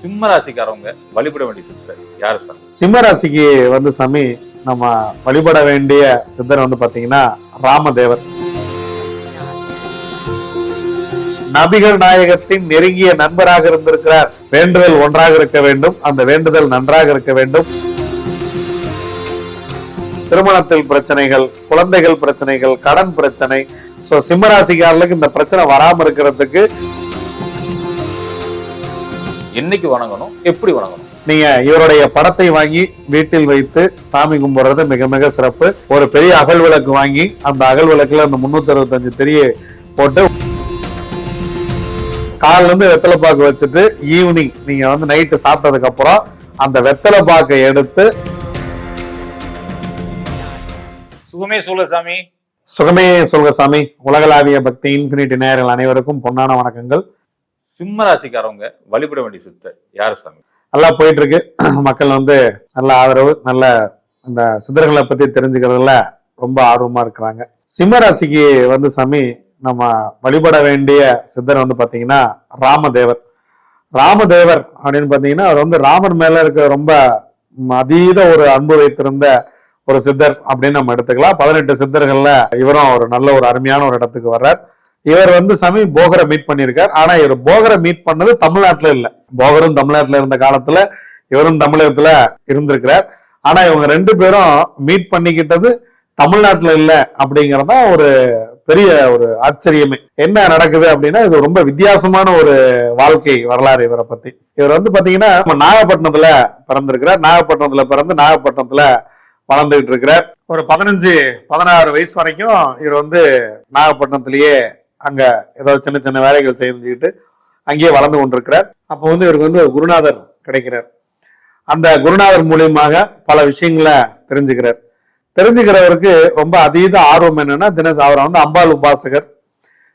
சிம்ம ராசிக்காரவங்க வழிபட வேண்டிய சித்தர் யாரு சார்? சிம்ம ராசிக்கு வந்து சாமி நம்ம வழிபட வேண்டிய சித்தர் வந்து பாத்தீங்கன்னா ராமதேவர். நபிகள் நாயகத்தின் நெருங்கிய நண்பராக இருந்திருக்கிறார். வேண்டுதல் ஒன்றாக இருக்க வேண்டும். அந்த வேண்டுதல் நன்றாக இருக்க வேண்டும். திருமணத்தில் பிரச்சனைகள் குழந்தைகள் பிரச்சனைகள் கடன் பிரச்சனை. சோ சிம்மராசிக்காரர்களுக்கு இந்த பிரச்சனை வராம இருக்கிறதுக்கு என்னைக்கு வணங்கணும் எப்படி வணங்கணும்? நீங்க இவருடைய படத்தை வாங்கி வீட்டில் வைத்து சாமி கும்பிடுறது மிக மிக சிறப்பு. ஒரு பெரிய அகல் விளக்கு வாங்கி அந்த அகல் விளக்குல அந்த முன்னூத்தி அறுபத்தஞ்சு திரிய போட்டு காலைல இருந்து வெத்தலை பாக்கு வச்சுட்டு ஈவினிங் நீங்க வந்து நைட்டு சாப்பிட்டதுக்கு அப்புறம் அந்த வெத்தலை பாக்கை எடுத்து சுகமே சொல்ல சாமி. சுகமே சொல்க சாமி. உலகளாவிய பக்தி இன்ஃபினிட்டி நேயர்கள் அனைவருக்கும் பொன்னான வணக்கங்கள். சிம்ம ராசிக்காரவங்க வழிபட வேண்டிய சித்தர் யார் சாமி? நல்லா போயிட்டு இருக்கு மக்கள் வந்து நல்ல ஆதரவு நல்ல அந்த சித்தர்களை பத்தி தெரிஞ்சுக்கிறதுல ரொம்ப ஆர்வமா இருக்கிறாங்க. சிம்ம ராசிக்கு வந்து சாமி நம்ம வழிபட வேண்டிய சித்தர் வந்து பார்த்தீங்கன்னா ராமதேவர். ராமதேவர் அப்படின்னு பார்த்தீங்கன்னா அவர் வந்து ராமர் மேல இருக்க ரொம்ப அதீத ஒரு அன்பு வைத்திருந்த ஒரு சித்தர் அப்படின்னு நம்ம எடுத்துக்கலாம். பதினெட்டு சித்தர்கள்ல இவரும் ஒரு நல்ல ஒரு அருமையான ஒரு இடத்துக்கு வர்றார். இவர் வந்து சாமி போகரை மீட் பண்ணியிருக்கார். ஆனா இவர் போகரை மீட் பண்ணது தமிழ்நாட்டுல இல்ல. போகரும் தமிழ்நாட்டுல இருந்த காலத்துல இவரும் தமிழகத்துல இருந்திருக்கிறார். ஆனா இவங்க ரெண்டு பேரும் மீட் பண்ணிக்கிட்டது தமிழ்நாட்டுல இல்ல அப்படிங்கறதா ஒரு பெரிய ஒரு ஆச்சரியமே. என்ன நடக்குது அப்படின்னா இது ரொம்ப வித்தியாசமான ஒரு வாழ்க்கை வரலாறு இவரை பத்தி. இவர் வந்து பாத்தீங்கன்னா நம்ம நாகப்பட்டினத்துல பிறந்திருக்கிறார். நாகப்பட்டினத்துல பிறந்து நாகப்பட்டினத்துல வளர்ந்துகிட்டு இருக்கிறார். ஒரு பதினஞ்சு பதினாறு வயசு வரைக்கும் இவர் வந்து நாகப்பட்டினத்திலேயே அங்க ஏதோ சின்ன சின்ன வேலைகள் செஞ்சுக்கிட்டு அங்கேயே வளர்ந்து கொண்டிருக்கிறார். அப்போ வந்து இவருக்கு வந்து ஒரு குருநாதர் கிடைக்கிறார். அந்த குருநாதர் மூலியமாக பல விஷயங்களை தெரிஞ்சுக்கிறார். தெரிஞ்சுக்கிறவருக்கு ரொம்ப அதீத ஆர்வம் என்னன்னா தினசரி அவரை வந்து அம்பாள் உபாசகர்.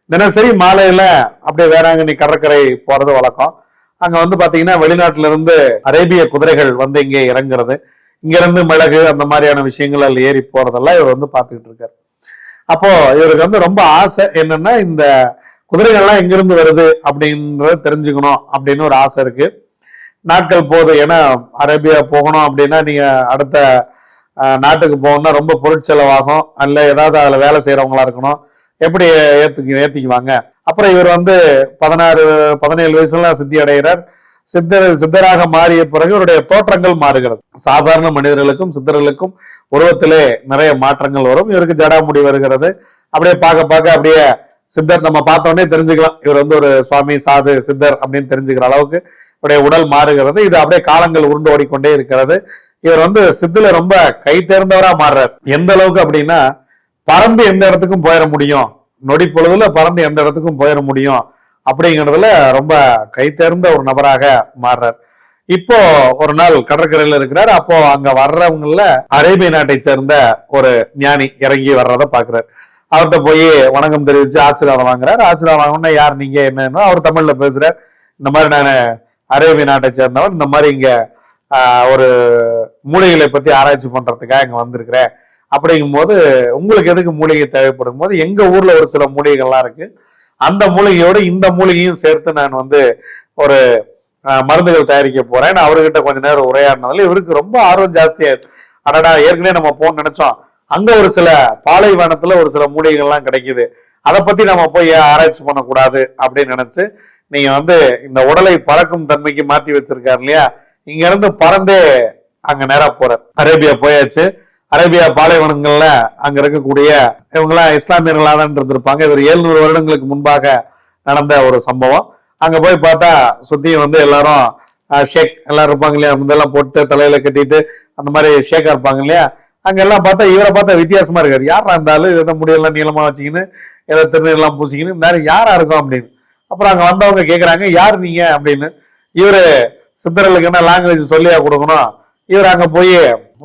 தினசரி மாலையில அப்படியே வேளாங்கண்ணி கடற்கரை போறது வழக்கம். அங்க வந்து பாத்தீங்கன்னா வெளிநாட்டுல இருந்து அரேபிய குதிரைகள் வந்து இங்கே இறங்குறது. இங்க இருந்து மிளகு அந்த மாதிரியான விஷயங்கள் அதில் ஏறி போறதெல்லாம் இவர் வந்து பார்த்துக்கிட்டு இருக்காரு. அப்போ இவருக்கு வந்து ரொம்ப ஆசை என்னன்னா இந்த குதிரைகள்லாம் எங்கிருந்து வருது அப்படின்றத தெரிஞ்சுக்கணும் அப்படின்னு ஒரு ஆசை இருக்கு. நாட்கள் போகுது ஏன்னா அரேபியா போகணும் அப்படின்னா நீங்க அடுத்த நாட்டுக்கு போகணும்னா ரொம்ப பொருட்செலவாகும். அல்ல ஏதாவது அதுல வேலை செய்யறவங்களா இருக்கணும். எப்படி ஏத்துக்கு ஏத்திக்குவாங்க? அப்புறம் இவர் வந்து பதினாறு பதினேழு வயசுலாம் சித்தி அடைகிறார். சித்தர் சித்தராக மாறிய பிறகு இவருடைய தோற்றங்கள் மாறுகிறது. சாதாரண மனிதர்களுக்கும் சித்தர்களுக்கும் உருவத்திலே நிறைய மாற்றங்கள் வரும். இவருக்கு ஜடாமுடி வருகிறது. அப்படியே பார்க்க பார்க்க அப்படியே சித்தர் நம்ம பார்த்தோன்னே தெரிஞ்சுக்கலாம். இவர் வந்து ஒரு சுவாமி சாது சித்தர் அப்படின்னு தெரிஞ்சுக்கிற அளவுக்கு இவருடைய உடல் மாறுகிறது. இது அப்படியே காலங்கள் உருண்டு ஓடிக்கொண்டே இருக்கிறது. இவர் வந்து சித்துல ரொம்ப கை தேர்ந்தவரா மாறுறார். எந்த அளவுக்கு அப்படின்னா பறந்து எந்த இடத்துக்கும் போயிட முடியும். நொடி பொழுதுல பறந்து எந்த இடத்துக்கும் போயிட முடியும். அப்படிங்கிறதுல ரொம்ப கை தேர்ந்த ஒரு நபராக மாறுறார். இப்போ ஒரு நாள் கடற்கரையில் இருக்கிறார். அப்போ அங்க வர்றவங்கள அரேபிய நாட்டை சேர்ந்த ஒரு ஞானி இறங்கி வர்றத பாக்குறாரு அவர்கிட்ட போய் வணக்கம் தெரிவிச்சு ஆசீர்வாதம் வாங்குறாரு. ஆசீர்வாதம் வாங்கினா யார் நீங்க? என்னன்னு அவர் தமிழ்ல பேசுறார். இந்த மாதிரி நான் அரேபிய நாட்டை சேர்ந்தவன். இந்த மாதிரி இங்க ஒரு மூலிகைகளை பத்தி ஆராய்ச்சி பண்றதுக்காக இங்க வந்திருக்கிறேன். அப்படிங்கும் போது உங்களுக்கு எதுக்கு மூலிகை தேவைப்படும் போது எங்க ஊர்ல ஒரு சில மூலிகைகள்லாம் இருக்கு. அந்த மூலிகையோட இந்த மூலிகையும் சேர்த்து நான் வந்து ஒரு மருந்துகள் தயாரிக்க போறேன். நான் அவர்கிட்ட கொஞ்ச நேரம் உரையாடினதுல இவருக்கு ரொம்ப ஆர்வம் ஜாஸ்தியா அடடா ஏற்கனவே நம்ம போன் நினைச்சோம். அங்க ஒரு சில பாலைவனத்துல ஒரு சில மூலிகைகள்லாம் கிடைக்குது. அதை பத்தி நம்ம போய் ஆராய்ச்சி பண்ணக்கூடாது அப்படின்னு நினைச்சு நீங்க வந்து இந்த உடலை பறக்கும் தன்மைக்கு மாத்தி வச்சிருக்காரு இல்லையா? இங்க இருந்து பறந்தே அங்க நேரா போற அரேபியா போயாச்சு. அரேபியா பாலைவனங்கள்ல அங்க இருக்கக்கூடிய இவங்கெல்லாம் இஸ்லாமியர்களா தான் இருந்திருப்பாங்க இவர் எழுநூறு வருடங்களுக்கு முன்பாக நடந்த ஒரு சம்பவம். அங்க போய் பார்த்தா சுத்தியும் வந்து எல்லாரும் ஷேக் எல்லாம் இருப்பாங்க இல்லையா? முந்தெல்லாம் போட்டு தலையில கட்டிட்டு அந்த மாதிரி ஷேக்கா இருப்பாங்க இல்லையா? அங்க எல்லாம் பார்த்தா இவரை பார்த்தா வித்தியாசமா இருக்காரு. யாரா இருந்தாலும் எதை முடியெல்லாம் நீளமா வச்சுக்கின்னு ஏதோ திருநீர்லாம் பூசிக்கின்னு இந்த யாரா இருக்கும் அப்படின்னு. அப்புறம் அங்க வந்தவங்க கேக்குறாங்க யார் நீங்க? அப்படின்னு. இவரு சித்தர்களுக்கு என்ன லாங்குவேஜ் சொல்லியா கொடுக்கணும்? இவர் அங்க போய்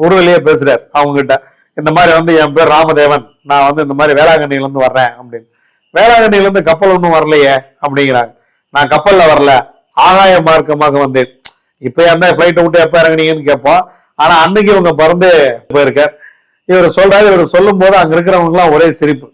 உருவிலேயே பேசுறாரு. அவங்க கிட்ட இந்த மாதிரி வந்து என் பேர் ராமதேவன் நான் வந்து இந்த மாதிரி வேளாங்கண்ணிலேருந்து வர்றேன் அப்படின்னு. வேளாங்கண்ணிலேருந்து கப்பல் ஒன்றும் வரலையே அப்படிங்கிறாங்க. நான் கப்பலில் வரல ஆகாய மார்க்கமாக வந்தேன். இப்போ என்ன ஃப்ளைட்டை விட்டு எப்போ இறங்குனீங்கன்னு கேட்போம். ஆனால் அன்னைக்கு இவங்க பறந்து போயிருக்கார். இவர் சொல்றாரு இவர் சொல்லும் போது அங்கே இருக்கிறவங்க ஒரே சிரிப்பு.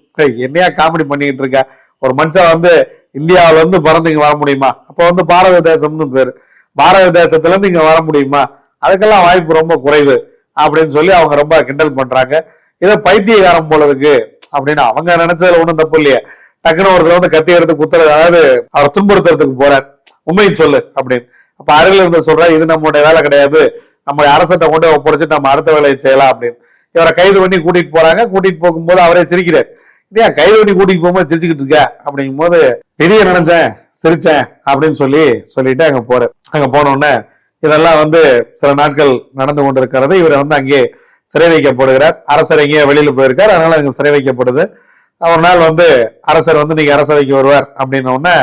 என்னையா காமெடி பண்ணிக்கிட்டு இருக்க? ஒரு மனுஷன் வந்து இந்தியாவிலேருந்து பறந்து இங்கே வர முடியுமா? அப்போ வந்து பாரத தேசம்னு பேர். பாரத தேசத்துலேருந்து இங்கே வர முடியுமா? அதுக்கெல்லாம் வாய்ப்பு ரொம்ப குறைவு. அப்படின்னு சொல்லி அவங்க ரொம்ப கிண்டல் பண்றாங்க. இதை பைத்தியகாரம் போல இருக்கு அப்படின்னு அவங்க நினைச்சதுல ஒண்ணும் தப்பு இல்லையே. டக்குன்னு ஒருத்தர் வந்து கத்தி எடுத்து குத்துறது அதாவது அவரை துன்புறுத்துறதுக்கு போறார். உண்மையை சொல்லு அப்படின்னு. அப்ப அருகில் இருந்து சொல்றாரு இது நம்மளுடைய வேலை கிடையாது. நம்ம அரசத்தை கொண்டு போய் ஒப்படைச்சிட்டு நம்ம அடுத்த வேலையை செய்யலாம் அப்படின்னு. இவரை கைது பண்ணி கூட்டிட்டு போறாங்க. கூட்டிட்டு போகும்போது அவரே சிரிக்கிறார். இல்லையா கைது பண்ணி கூட்டிட்டு போகும்போது சிரிச்சுக்கிட்டு இருக்க? அப்படிங்கும் போது பெரிய நினைச்சேன் சிரிச்சேன் அப்படின்னு சொல்லி சொல்லிட்டு அங்க போறேன் அங்க போன உடனே இதெல்லாம் வந்து சில நாட்கள் நடந்து கொண்டிருக்கிறது. இவரை வந்து அங்கே சிறை வைக்கப்படுகிறார். அரசர் எங்கேயோ வெளியில் போயிருக்கார். அதனால அங்கே சிறை வைக்கப்படுது. ஒரு நாள் வந்து அரசர் வந்து நீங்க அரசவைக்கு வருவார் அப்படின்ன உடனே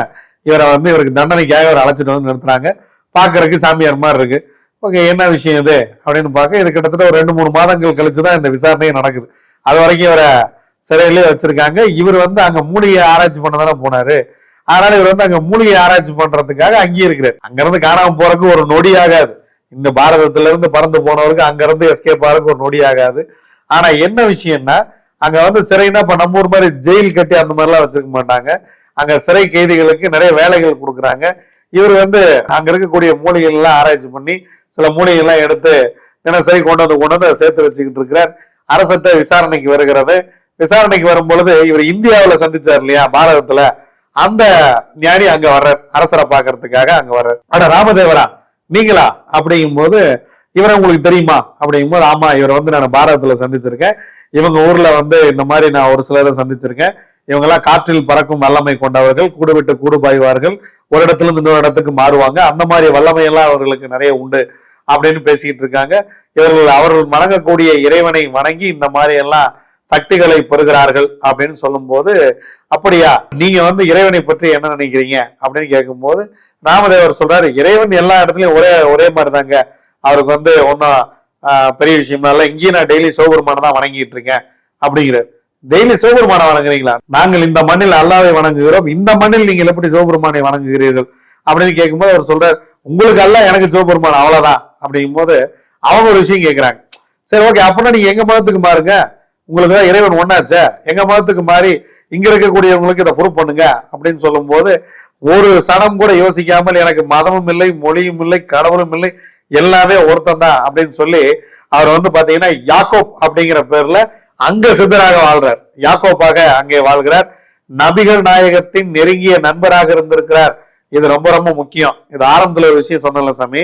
இவரை வந்து இவருக்கு தண்டனைக்காக இவர் அழைச்சிட்டு வந்து நிறுத்துறாங்க. பாக்குறதுக்கு சாமியார் மாதிரி இருக்கு. ஓகே என்ன விஷயம் இது? அப்படின்னு பார்க்க இது கிட்டத்தட்ட ஒரு ரெண்டு மூணு மாதங்கள் கழிச்சு தான் இந்த விசாரணையே நடக்குது. அது வரைக்கும் இவரை சிறையிலே வச்சிருக்காங்க. இவர் வந்து அங்க மூலிகை ஆராய்ச்சி பண்ண தானே போனாரு. அதனால இவர் வந்து அங்க மூலிகை ஆராய்ச்சி பண்றதுக்காக அங்கேயே இருக்கிறார். அங்கிருந்து காணாம போறதுக்கு ஒரு நொடி ஆகாது. இந்த பாரதத்துல இருந்து பறந்து போனவருக்கு அங்கிருந்து எஸ்கேப் ஆகிறதுக்கு ஒரு நொடி ஆகாது. ஆனா என்ன விஷயம்னா அங்க வந்து சிறைனா இப்ப நம்ம ஊர் மாதிரி ஜெயில் கட்டி அந்த மாதிரிலாம் வச்சிருக்க மாட்டாங்க. அங்க சிறை கைதிகளுக்கு நிறைய வேலைகள் கொடுக்குறாங்க. இவர் வந்து அங்க இருக்கக்கூடிய மூலிகைகள் எல்லாம் ஆராய்ச்சி பண்ணி சில மூலிகைகள்லாம் எடுத்து தினசரி கொண்டு வந்து கொண்டு வந்து அதை சேர்த்து வச்சுக்கிட்டு இருக்கிறார். அரசட்ட விசாரணைக்கு வருகிறது. விசாரணைக்கு வரும் பொழுது இவர் இந்தியாவில் சந்திச்சார் இல்லையா பாரதத்துல? அந்த ஞானி அங்க வர்ற அரசரை பார்க்கறதுக்காக அங்க வர்ற அட ராமதேவரா நீங்களா? அப்படிங்கும் போது இவரை உங்களுக்கு தெரியுமா? அப்படிங்கும் போது ஆமா இவரை வந்து நான் பாரதத்துல சந்திச்சிருக்கேன். இவங்க ஊர்ல வந்து இந்த மாதிரி நான் ஒரு சிலரை சந்திச்சிருக்கேன். இவங்க எல்லாம் காற்றில் பறக்கும் வல்லமை கொண்டவர்கள் கூடு விட்டு கூடு பாய்வார்கள் ஒரு இடத்துல இருந்து இன்னொரு இடத்துக்கு மாறுவாங்க. அந்த மாதிரி வல்லமை எல்லாம் அவர்களுக்கு நிறைய உண்டு அப்படின்னு பேசிக்கிட்டு இருக்காங்க. இவர்கள் அவர்கள் வணங்கக்கூடிய இறைவனை வணங்கி இந்த மாதிரி எல்லாம் சக்திகளை பெறுகிறார்கள் அப்படின்னு சொல்லும்போது அப்படியா நீங்க வந்து இறைவனை பற்றி என்ன நினைக்கிறீங்க? அப்படின்னு கேட்கும்போது ராமதேவர் சொல்றாரு இறைவன் எல்லா இடத்துலயும் ஒரே ஒரே மாதிரி தாங்க அவருக்கு வந்து ஒன்றும் பெரிய விஷயம் இல்லை. இங்கேயும் நான் டெய்லி சிவபெருமானை தான் வணங்கிட்டு இருக்கேன். அப்படிங்கிறார். டெய்லி சிவபெருமானை வணங்குறீங்களா? நாங்கள் இந்த மண்ணில் அல்லாவை வணங்குகிறோம். இந்த மண்ணில் நீங்கள் எப்படி சிவபெருமானை வணங்குகிறீர்கள்? அப்படின்னு கேட்கும்போது அவர் சொல்றார் உங்களுக்கு அல்ல எனக்கு சிவபெருமான் அவ்வளவுதான். அப்படிங்கும்போது அவங்க ஒரு விஷயம் கேட்கிறாங்க. சரி ஓகே அப்படின்னா நீங்க எங்க மதத்துக்கு பாருங்க உங்களுக்கு தான் இறைவன் ஒன்னாச்சே எங்க மதத்துக்கு மாறி இங்க இருக்கக்கூடியவங்களுக்கு இதை ப்ரூவ் பண்ணுங்க அப்படின்னு சொல்லும்போது ஒரு சனம் கூட யோசிக்காமல் எனக்கு மதமும் இல்லை மொழியும் இல்லை கடவுளும் இல்லை எல்லாமே ஒருத்தன் தான் அப்படின்னு சொல்லி அவர் வந்து பாத்தீங்கன்னா யாக்கோப் அப்படிங்கிற பேர்ல அங்க சித்தராக வாழ்றார். யாக்கோப்பாக அங்கே வாழ்கிறார். நபிகள் நாயகத்தின் நெருங்கிய நண்பராக இருந்திருக்கிறார். இது ரொம்ப ரொம்ப முக்கியம். இது ஆரம்பத்துல ஒரு விஷயம் சொன்னல சாமி.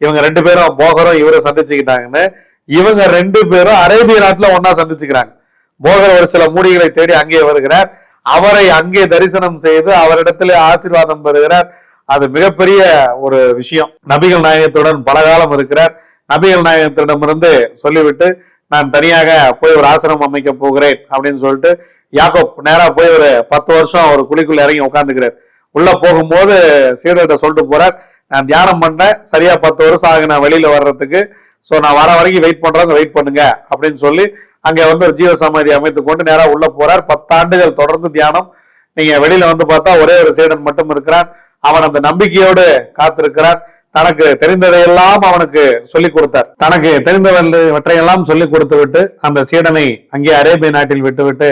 இவங்க ரெண்டு பேரும் போகரும் இவரை சந்திச்சுக்கிட்டாங்கன்னு. இவங்க ரெண்டு பேரும் அரேபிய நாட்டில் ஒன்னா சந்திச்சுக்கிறாங்க. போகர் ஒரு சில மூடிகளை தேடி அங்கே வருகிறார். அவரை அங்கே தரிசனம் செய்து அவரிடத்திலே ஆசீர்வாதம் பெறுகிறார். அது மிகப்பெரிய ஒரு விஷயம். நபிகள் நாயகத்துடன் பலகாலம் இருக்கிறார். நபிகள் நாயகத்திடமிருந்து சொல்லிவிட்டு நான் தனியாக போய் ஒரு ஆசிரமம் அமைக்க போகிறேன் அப்படின்னு சொல்லிட்டு யாக்கோப் நேரா போய் ஒரு பத்து வருஷம் ஒரு குழிக்குள்ள இறங்கி உட்காந்துக்கிறார் உள்ள போகும்போது சீடர்கிட்ட சொல்லிட்டு போறார் நான் தியானம் பண்ணேன் சரியா பத்து வருஷம் ஆகு நான் வெளியில வர்றதுக்கு ஸோ நான் வர வரைக்கும் வெயிட் பண்றவங்க வெயிட் பண்ணுங்க அப்படின்னு சொல்லி அங்க வந்து ஒரு ஜீவ சமாதி அமைத்து கொண்டு நேராக உள்ள போறார். பத்தாண்டுகள் தொடர்ந்து தியானம். நீங்க வெளியில வந்து பார்த்தா ஒரே ஒரு சீடன் மட்டும் இருக்கிறான். அவன் அந்த நம்பிக்கையோடு காத்திருக்கிறான். தனக்கு தெரிந்ததையெல்லாம் அவனுக்கு சொல்லிக் கொடுத்தார். தனக்கு தெரிந்தவற்றையெல்லாம் சொல்லிக் கொடுத்து விட்டு அந்த சீடனை அங்கே அரேபிய நாட்டில் விட்டுவிட்டு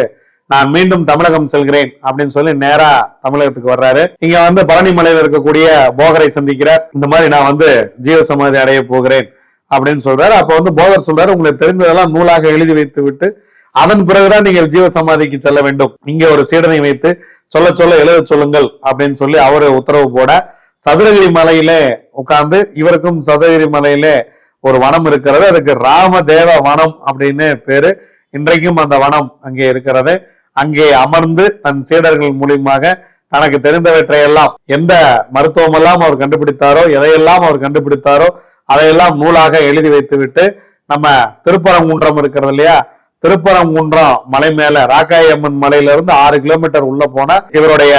நான் மீண்டும் தமிழகம் செல்கிறேன் அப்படின்னு சொல்லி நேரா தமிழகத்துக்கு வர்றாரு. இங்க வந்து பழனிமலையில் இருக்கக்கூடிய போகரை சந்திக்கிறார். இந்த மாதிரி நான் வந்து ஜீவ சமாதி அடைய போகிறேன். அப்படின்னு சொல்றாரு. அப்ப வந்து போகர் சொல்றாரு உங்களுக்கு தெரிந்ததெல்லாம் நூலாக எழுதி வைத்து விட்டு அதன் பிறகுதான் நீங்கள் ஜீவ சமாதிக்கு செல்ல வேண்டும். இங்க ஒரு சீடனை வைத்து சொல்ல சொல்ல எழுத சொல்லுங்கள் அப்படின்னு சொல்லி அவரு உத்தரவு போட சதுரகிரி மலையில உட்கார்ந்து இவருக்கும் சதுரகிரி மலையிலே ஒரு வனம் இருக்கிறது. அதுக்கு ராமதேவ வனம் அப்படின்னு பேரு. இன்றைக்கும் அந்த வனம் அங்கே இருக்கிறது. அங்கே அமர்ந்து தன் சீடர்கள் மூலியமாக தனக்கு தெரிந்தவற்றை எல்லாம் எந்த மருத்துவம் எல்லாம் அவர் கண்டுபிடித்தாரோ எதையெல்லாம் அவர் கண்டுபிடித்தாரோ அதையெல்லாம் நூலாக எழுதி வைத்துவிட்டு நம்ம திருப்பரங்குன்றம் இருக்கிறது இல்லையா? திருப்பரங்குன்றம் மலை மேல ராக்காயம்மன் அம்மன் ஆறு கிலோமீட்டர் உள்ள போன இவருடைய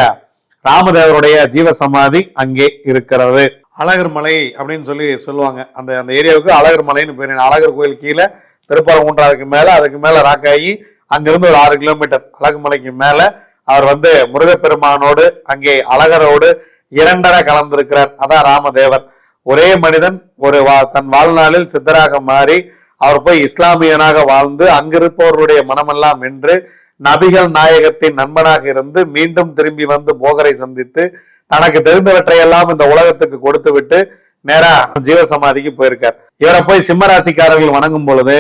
ராமதேவருடைய ஜீவ சமாதி அங்கே இருக்கிறது. அழகர் மலை அப்படின்னு சொல்லி சொல்லுவாங்க. அந்த அந்த ஏரியாவுக்கு அழகர் மலைன்னு பேர். அழகர் கோயில் கீழே திருப்பரங்குன்றாவுக்கு மேல அதுக்கு மேல ராக்காயி அங்கிருந்து ஒரு ஆறு கிலோமீட்டர் அழகு மலைக்கு மேல அவர் வந்து முருகப்பெருமானோடு அங்கே அழகரோடு இரண்டர கலந்திருக்கிறார். அதான் ராமதேவர். ஒரே மனிதன் ஒரு வா- தன் வாழ்நாளில் சித்தராக மாறி அவர் போய் இஸ்லாமியனாக வாழ்ந்து அங்கிருப்பவர்களுடைய மனமெல்லாம் வென்று நபிகள் நாயகத்தின் நண்பனாக இருந்து மீண்டும் திரும்பி வந்து போகரை சந்தித்து தனக்கு தெரிந்தவற்றையெல்லாம் இந்த உலகத்துக்கு கொடுத்து விட்டு நேரா ஜீவசமாதிக்கு போயிருக்கார். இவரை போய் சிம்ம ராசிக்காரர்கள் வணங்கும் பொழுது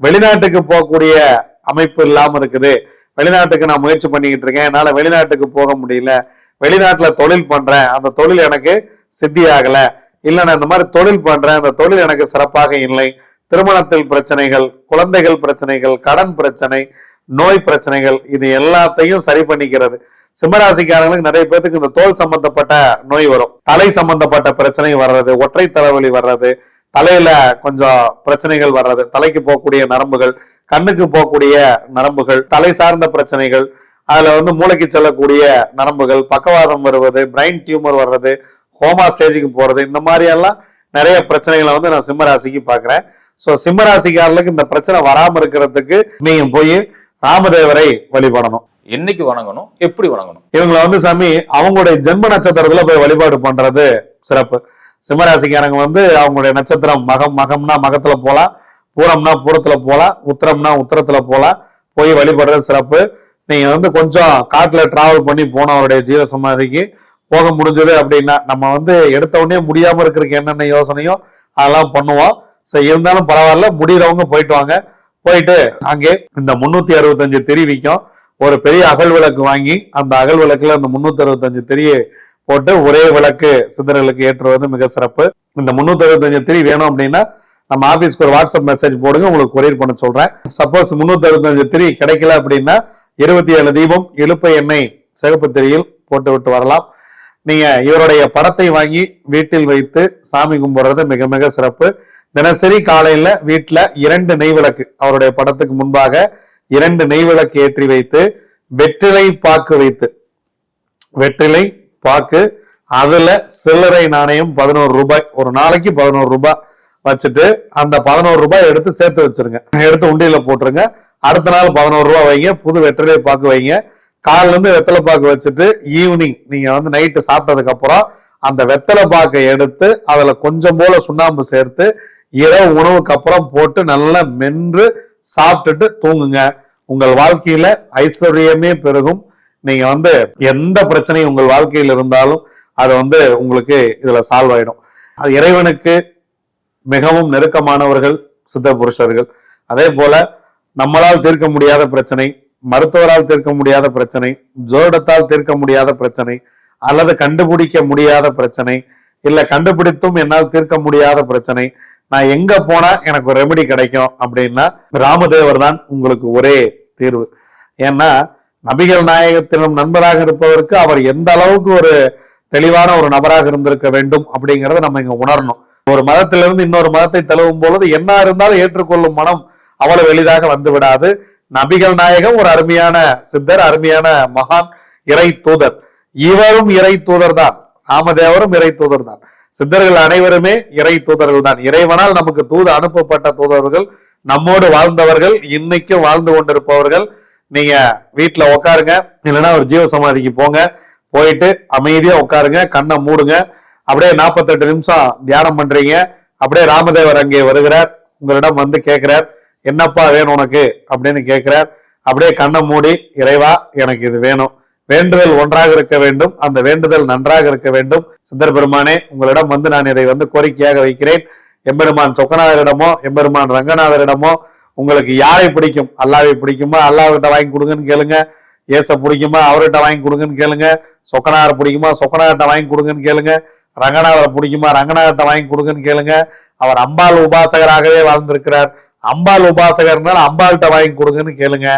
வெளிநாட்டுக்கு போகக்கூடிய அமைப்பு இல்லாம இருக்குது. வெளிநாட்டுக்கு நான் முயற்சி பண்ணிக்கிட்டு இருக்கேன். என்னால வெளிநாட்டுக்கு போக முடியல. வெளிநாட்டுல தொழில் பண்றேன். அந்த தொழில் எனக்கு சித்தி ஆகலை இல்லை நான் இந்த மாதிரி தொழில் பண்றேன். அந்த தொழில் எனக்கு சிறப்பாக இல்லை. திருமணத்தில் பிரச்சனைகள் குழந்தைகள் பிரச்சனைகள் கடன் பிரச்சனை நோய் பிரச்சனைகள் இது எல்லாத்தையும் சரி பண்ணிக்கிறது. சிம்மராசிக்காரங்களுக்கு நிறைய பேர்த்துக்கு இந்த தோல் சம்பந்தப்பட்ட நோய் வரும். தலை சம்பந்தப்பட்ட பிரச்சனை வர்றது ஒற்றை தலைவலி வர்றது தலையில கொஞ்சம் பிரச்சனைகள் வர்றது தலைக்கு போகக்கூடிய நரம்புகள் கண்ணுக்கு போகக்கூடிய நரம்புகள் தலை சார்ந்த பிரச்சனைகள் அதுல வந்து மூளைக்கு செல்லக்கூடிய நரம்புகள் பக்கவாதம் வருவது பிரைன் டியூமர் வர்றது ஹோமா ஸ்டேஜுக்கு போறது இந்த மாதிரி எல்லாம் நிறைய பிரச்சனைகளை வந்து நான் சிம்ம ராசிக்கு பாக்குறேன் சோ சிம்ம ராசிக்காரர்களுக்கு இந்த பிரச்சனை வராம இருக்கிறதுக்கு நீங்க போய் ராமதேவரை வழிபடணும். என்னைக்கு வணங்கணும்? எப்படி வணங்கணும்? இவங்களை வந்து சாமி அவங்களுடைய ஜென்ம நட்சத்திரத்துல போய் வழிபாடு பண்றது சிறப்பு. சிம்மராசிக்காரங்க வந்து அவங்களுடைய நட்சத்திரம் மகம் மகம்னா மகத்துல போகலாம் பூரம்னா பூரத்துல போகலாம் உத்தரம்னா உத்தரத்துல போகலாம் போய் வழிபடுறது சிறப்பு. நீங்க வந்து கொஞ்சம் காட்டுல டிராவல் பண்ணி போனவருடைய ஜீவ சமாதிக்கு போக முடிஞ்சது அப்படின்னா நம்ம வந்து எடுத்த உடனே முடியாம இருக்கிறதுக்கு என்னென்ன யோசனையோ அதெல்லாம் பண்ணுவோம். சோ இருந்தாலும் பரவாயில்ல முடியறவங்க போயிட்டு வாங்க. போயிட்டு அங்கே இந்த முன்னூத்தி அறுபத்தஞ்சு திரி விற்கும். ஒரு பெரிய அகல் விளக்கு வாங்கி அந்த அகல் விளக்குல அந்த முன்னூத்தி அறுபத்தஞ்சு திரியை போட்டு ஒரே விளக்கு சிதறலுக்கு ஏற்றுவது மிக சிறப்பு. இந்த முன்னூத்தி அறுபத்தஞ்சு திரி வேணும் அப்படின்னா நம்ம ஆபீஸ்க்கு ஒரு வாட்ஸ்அப் மெசேஜ் போடுங்க உங்களுக்கு கொரியர் பண்ண சொல்றேன். சப்போஸ் முன்னூத்தி அறுபத்தஞ்சு திரி கிடைக்கல அப்படின்னா இருபத்தி ஏழு தீபம் இழுப்ப எண்ணெய் சிகப்பு திரியில் போட்டு விட்டு வரலாம். நீங்க இவருடைய படத்தை வாங்கி வீட்டில் வைத்து சாமி கும்பிடுறது மிக மிக சிறப்பு. தினசரி காலையில வீட்டுல இரண்டு நெய் விளக்கு அவருடைய படத்துக்கு முன்பாக இரண்டு நெய் விளக்கு ஏற்றி வைத்து வெற்றிலை பாக்கு வைத்து வெற்றிலை பாக்கு. அதுல சில்லறை நாணயம் பதினோரு ரூபாய். ஒரு நாளைக்கு பதினோரு ரூபாய் வச்சுட்டு அந்த பதினோரு ரூபாய் எடுத்து சேர்த்து வச்சிருங்க. எடுத்து உண்டியில போட்டுருங்க. அடுத்த நாள் பதினோரு ரூபாய் வைங்க. புது வெற்றிலை பாக்கு வைங்க. காலில இருந்து வெத்தலை பாக்கு வச்சுட்டு ஈவினிங் நீங்க வந்து நைட்டு சாப்பிட்டதுக்கு அப்புறம் அந்த வெத்தலை பாக்கை எடுத்து அதுல கொஞ்சம் போல சுண்ணாம்பு சேர்த்து இரவு உணவுக்கு அப்புறம் போட்டு நல்லா மென்று சாப்பிட்டுட்டு தூங்குங்க. உங்கள் வாழ்க்கையில ஐஸ்வர்யமே பெருகும். நீங்க வந்து எந்த பிரச்சனையும் உங்கள் வாழ்க்கையில் இருந்தாலும் அது வந்து உங்களுக்கு இதுல சால்வ் ஆயிடும். அது இறைவனுக்கு மிகவும் நெருக்கமானவர்கள் சித்த புருஷர்கள். அதே போல நம்மளால் தீர்க்க முடியாத பிரச்சனை மருத்துவரால் தீர்க்க முடியாத பிரச்சனை ஜோடத்தால் தீர்க்க முடியாத பிரச்சனை அல்லது கண்டுபிடிக்க முடியாத பிரச்சனை இல்ல கண்டுபிடித்தும் என்னால் தீர்க்க முடியாத பிரச்சனை நான் எங்க போனா எனக்கு ஒரு ரெமெடி கிடைக்கும் அப்படின்னா ராமதேவர் தான் உங்களுக்கு ஒரே தீர்வு. ஏன்னா நபிகள் நாயகத்திடம் நண்பராக இருப்பவருக்கு அவர் எந்த அளவுக்கு ஒரு தெளிவான ஒரு நபராக இருந்திருக்க வேண்டும் அப்படிங்கிறத நம்ம இங்க உணரணும். ஒரு மதத்திலிருந்து இன்னொரு மதத்தை தழுவும் பொழுது என்ன இருந்தாலும் ஏற்றுக்கொள்ளும் மனம் அவ்வளவு எளிதாக வந்து விடாது. நபிகள் நாயகம் ஒரு அருமையான சித்தர் அருமையான மகான் இறை தூதர். இவரும் இறை தூதர் தான் ராமதேவரும் இறை தூதர் தான் சித்தர்கள் அனைவருமே இறை தூதர்கள் தான் இறைவனால் நமக்கு தூது அனுப்பப்பட்ட தூதர்கள் நம்மோடு வாழ்ந்தவர்கள் இன்னைக்கும் வாழ்ந்து கொண்டிருப்பவர்கள். நீங்க வீட்டுல உட்காருங்க இல்லைன்னா ஒரு ஜீவ சமாதிக்கு போங்க போயிட்டு அமைதியா உட்காருங்க கண்ணை மூடுங்க அப்படியே நாற்பத்தெட்டு நிமிஷம் தியானம் பண்றீங்க அப்படியே ராமதேவர் அங்கே வருகிறார் உங்களிடம் வந்து கேட்கிறார் என்னப்பா வேணும் உனக்கு? அப்படின்னு கேட்கிறார். அப்படியே கண்ணை மூடி இறைவா எனக்கு இது வேணும். வேண்டுதல் ஒன்றாக இருக்க வேண்டும். அந்த வேண்டுதல் நன்றாக இருக்க வேண்டும். சித்தர் பெருமானே உங்களிடம் வந்து நான் இதை வந்து கோரிக்கையாக வைக்கிறேன். எம்பெருமான் சொக்கநாதரிடமோ எம்பெருமான் ரங்கநாதரிடமோ உங்களுக்கு யாரை பிடிக்கும்? அல்லாவை பிடிக்குமா? அல்லாஹ்கிட்ட வாங்கி கொடுங்கன்னு கேளுங்க. ஏச பிடிக்குமா? அவர்கிட்ட வாங்கி கொடுங்கன்னு கேளுங்க. சொக்கநாதர் பிடிக்குமா? சொக்கனார்கிட்ட வாங்கி கொடுங்கன்னு கேளுங்க. ரங்கநாதரை பிடிக்குமா? ரங்கநாதர்கிட்ட வாங்கி கொடுங்கன்னு கேளுங்க. அவர் அம்பாள் உபாசகராகவே வாழ்ந்திருக்கிறார். அம்பாள் உபாசகர்னால அம்பாள்கிட்ட வாங்கி கொடுங்கன்னு கேளுங்க.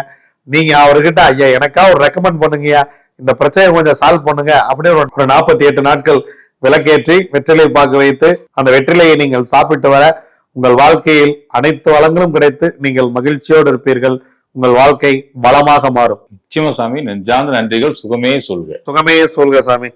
நீங்க அவர்கிட்ட ஐயா எனக்கா ஒரு ரெக்கமெண்ட் பண்ணுங்கய்யா. இந்த பிரச்சனையை கொஞ்சம் சால்வ் பண்ணுங்க. அப்படின்னு ஒரு நாற்பத்தி எட்டு நாட்கள் விளக்கேற்றி வெற்றிலை பாக்கு வைத்து அந்த வெற்றிலையை நீங்கள் சாப்பிட்டு வர உங்கள் வாழ்க்கையில் அனைத்து வளங்களும் கிடைத்து நீங்கள் மகிழ்ச்சியோடு இருப்பீர்கள். உங்கள் வாழ்க்கை வளமாக மாறும். நிச்சயமா சாமி நெஞ்சார்ந்த நன்றிகள் சுகமே சொல்க. சுகமே சொல்க சாமி.